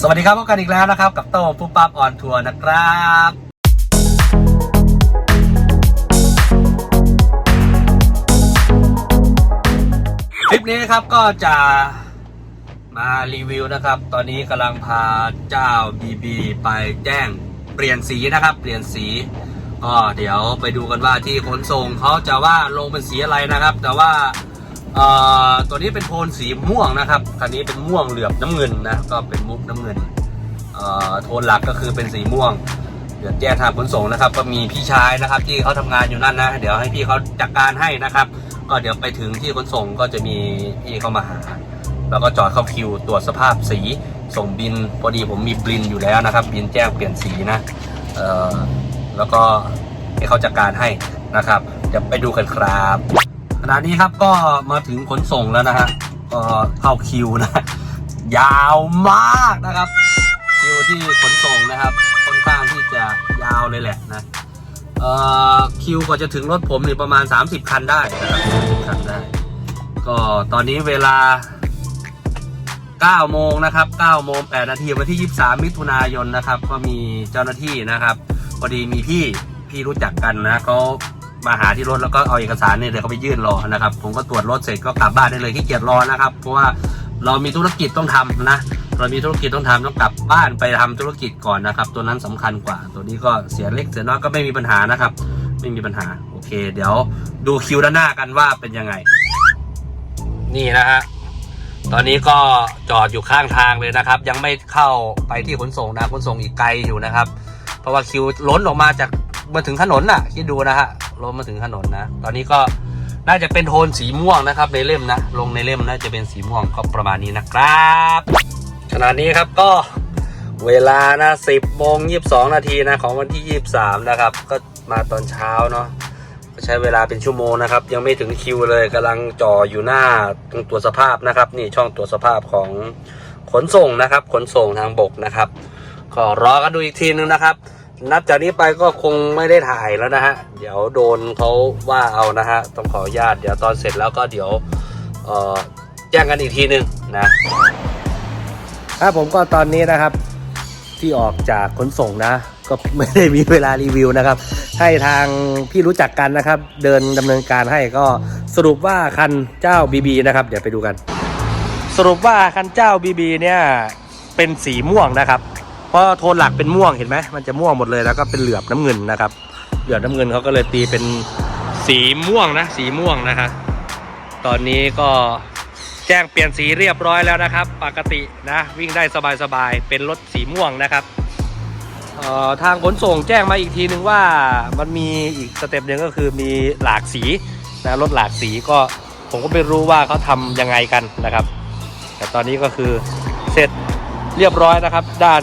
สวัสดีครับพบกันอีกแล้วนะครับ กับโต้ปุ๊บปั๊บออนทัวร์นะครับคลิปนี้นะครับก็จะมารีวิวนะครับ ตอนนี้กำลังพาเจ้า BB ไปแจ้งเปลี่ยนสีนะครับ เปลี่ยนสีก็เดี๋ยวไปดูกันว่าที่ขนส่งเขาจะว่าลงเป็นสีอะไรนะครับ แต่ว่า ตัวนี้เป็นโทนสีม่วงนะครับคันนี้เป็นม่วงเหลือบน้ำเงินนะก็เป็นมุกน้ำเงินโทนหลักก็คือเป็นสีม่วงเดี๋ยวแจ้งทางขนส่งนะครับ ก็มีพี่ชายนะครับ ที่เขาทำงานอยู่นั่นนะ เดี๋ยวให้พี่เขาจัดการให้นะครับ ก็เดี๋ยวไปถึงที่ขนส่งก็จะมีพี่เขามาหา แล้วก็จอดเข้าคิวตรวจสภาพสีส่งบินพอดีผมมีบินอยู่แล้วนะครับ บินแจ้งเปลี่ยนสีนะแล้วก็ให้เขาจัดการให้นะครับเดี๋ยวไปดูกันครับ ขณะนี้ครับก็มาถึงขนส่งแล้วนะฮะก็เข้าคิวนะ ยาวมากนะครับ คิวที่ขนส่งนะครับค่อนข้างที่จะยาวเลยแหละนะเอ่อคิวกว่าจะถึงรถผมนี่ประมาณ 30 คันได้นะครับ30คันได้ ก็ตอนนี้เวลา 9 โมงนะครับ 9 โมง 8 นาทีวันที่ 23 มิถุนายนนะครับ ก็มีเจ้าหน้าที่นะครับ พอดีมีพี่ พี่รู้จักกันนะเขา มาหาที่รถแล้วก็เอาเอกสารเนี่ยเดี๋ยวเขาไปยื่นรอนะครับ ผมก็ตรวจรถเสร็จก็กลับบ้านได้เลยที่เกียจรอนะครับ เพราะว่าเรามีธุรกิจต้องทำนะ เรามีธุรกิจต้องทำต้องกลับบ้านไปทำธุรกิจก่อนนะครับ ตัวนั้นสำคัญกว่า ตัวนี้ก็เสียเล็กเสียน้อยก็ไม่มีปัญหานะครับ ไม่มีปัญหาโอเค เดี๋ยวดูคิวด้านหน้ากันว่าเป็นยังไง นี่นะฮะตอนนี้ก็จอดอยู่ข้างทางเลยนะครับ ยังไม่เข้าไปที่ขนส่งนะขนส่งอีกไกลอยู่นะครับ เพราะว่าคิวล้นออกมาจาก มาถึงถนนน่ะคิดดูนะฮะล้นมาถึงถนนนะ ตอนนี้ก็น่าจะเป็นโทนสีม่วงนะครับ ในเล่มนะ ลงในเล่มน่าจะเป็นสีม่วงก็ประมาณนี้นะครับขณะนี้ครับก็เวลานะ10โมง22นาทีนะของวันที่23นะครับ ก็มาตอนเช้าเนาะใช้เวลาเป็นชั่วโมงนะครับ ยังไม่ถึงคิวเลยกำลังจ่ออยู่หน้าตรงตรวสภาพนะครับ นี่ช่องตรวสภาพของขนส่งนะครับ ขนส่งทางบกนะครับ ก็รอกันดูอีกทีนึงนะครับ นับจากนี้ไปก็คงไม่ได้ถ่ายแล้วนะฮะ เดี๋ยวโดนเขาว่าเอานะฮะ ต้องขออนุญาต เดี๋ยวตอนเสร็จแล้วก็เดี๋ยวเอ่อแจ้งกันอีกทีนึงนะครับผมก็ตอนนี้นะครับ ที่ออกจากขนส่งนะ ก็ไม่ได้มีเวลารีวิวนะครับ ให้ทางพี่รู้จักกันนะครับ เดินดำเนินการให้ก็สรุปว่าคันเจ้า BB นะครับ เดี๋ยวไปดูกัน สรุปว่าคันเจ้า BB เนี่ยเป็นสีม่วงนะครับ เพราะโทนหลักเป็นม่วงเห็นไหมมันจะม่วงหมดเลยแล้วก็เป็นเหลือบน้ำเงินนะครับ เหลือบน้ำเงินเขาก็เลยตีเป็นสีม่วงนะ สีม่วงนะครับตอนนี้ก็แจ้งเปลี่ยนสีเรียบร้อยแล้วนะครับ ปกตินะวิ่งได้สบายๆเป็นรถสีม่วงนะครับเอ่อทางขนส่งแจ้งมาอีกทีนึงว่ามันมีอีกสเต็ปหนึ่งก็คือมีหลากสีนะรถหลากสีก็ผมก็ไม่รู้ว่าเขาทำยังไงกันนะครับ แต่ตอนนี้ก็คือเสร็จเรียบร้อยนะครับ ด้าน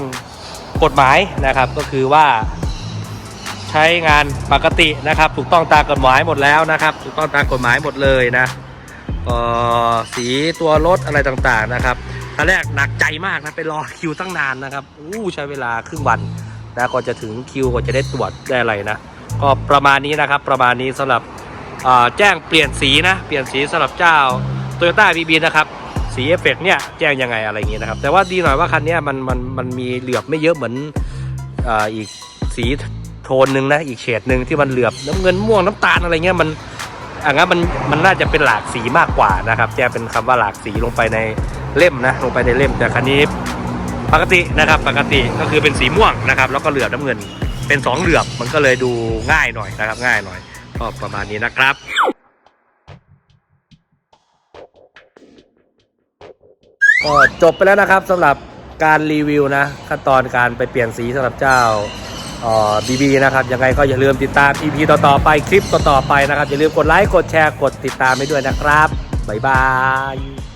กฎหมายนะครับก็คือว่า ใช้งานปกตินะครับ ถูกต้องตามกฎหมายหมดแล้วนะครับ ถูกต้องตามกฎหมายหมดเลยนะเออสีตัวรถอะไรต่างๆนะครับตอนแรกหนักใจมากนะไปรอคิวตั้งนานนะครับอู้ใช้เวลาครึ่งวันนะก่อนจะถึงคิวก่อนจะได้ตรวจได้อะไรนะก็ประมาณนี้นะครับประมาณนี้สำหรับแจ้งเปลี่ยนสีนะเปลี่ยนสีสำหรับเจ้า Toyota BB นะครับ สีเอฟเฟกเนี่ยแจ้งยังไงอะไรอย่างงี้นะครับ แต่ว่าดีหน่อยว่าคันนี้มันมันมันมีเหลือบไม่เยอะเหมือนออีกสีโทนหนึ่งนะอีกเฉดหนึ่งที่มันเหลือบน้ำเงินม่วงน้ำตาลอะไรเงี้ยมันอะงั้นมันมันน่าจะเป็นหลากสีมากกว่านะครับแจ้งเป็นคำว่าหลากสีลงไปในเล่มนะลงไปในเล่มแต่คันนี้ปกตินะครับปกติก็คือเป็นสีม่วงนะครับแล้วก็เหลือบน้ำเงินเป็นสองเหลือบมันก็เลยดูง่ายหน่อยนะครับง่ายหน่อยก็ประมาณนี้นะครับ ก็จบไปแล้วนะครับสำหรับการรีวิวนะ ขั้นตอนการไปเปลี่ยนสีสำหรับเจ้าบีบีนะครับยังไงก็อย่าลืมติดตาม EP ต่อๆไปคลิปต่อๆไปนะครับ อย่าลืมกดไลค์กดแชร์กดติดตามให้ด้วยนะครับ บ๊ายบาย